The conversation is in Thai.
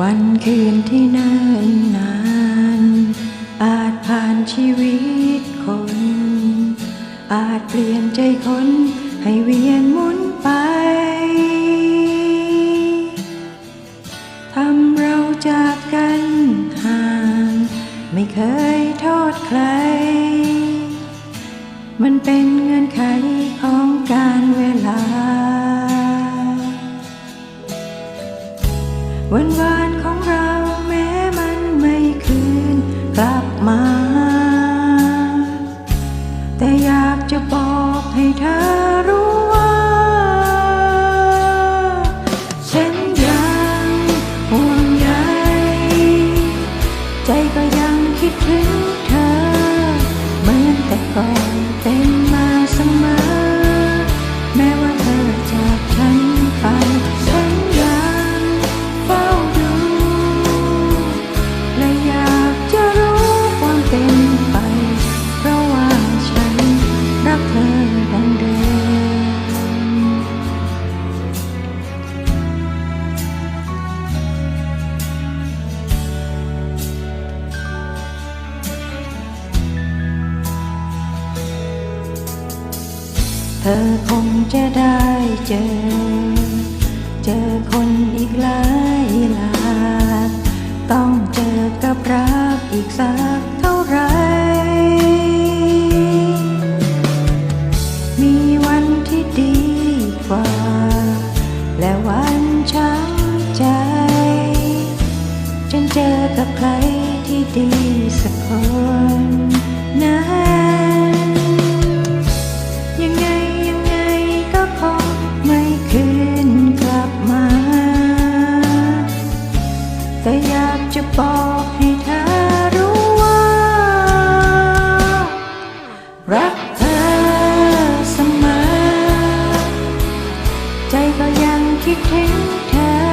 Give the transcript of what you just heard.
วันคืนที่นิ่นนาน อาจผ่านชีวิตคน อาจเปลี่ยนใจคนให้เวียนหมุนไป ทำเราจากกันห่าง ไม่เคยโทษใคร มันเป็นเงื่อนไข วันวานของเรา เธอคงจะได้เจอ เจอคนอีกหลายหลากต้องเจอกับรักอีกสักเท่าไหรมีวันที่ดีกว่า และวันช้ำใจ ฉันเจอกับใครที่ดี แต่อยากจะบอกให้เธอรู้ว่า รักเธอเสมอ ใจก็ยังคิดถึงเธอ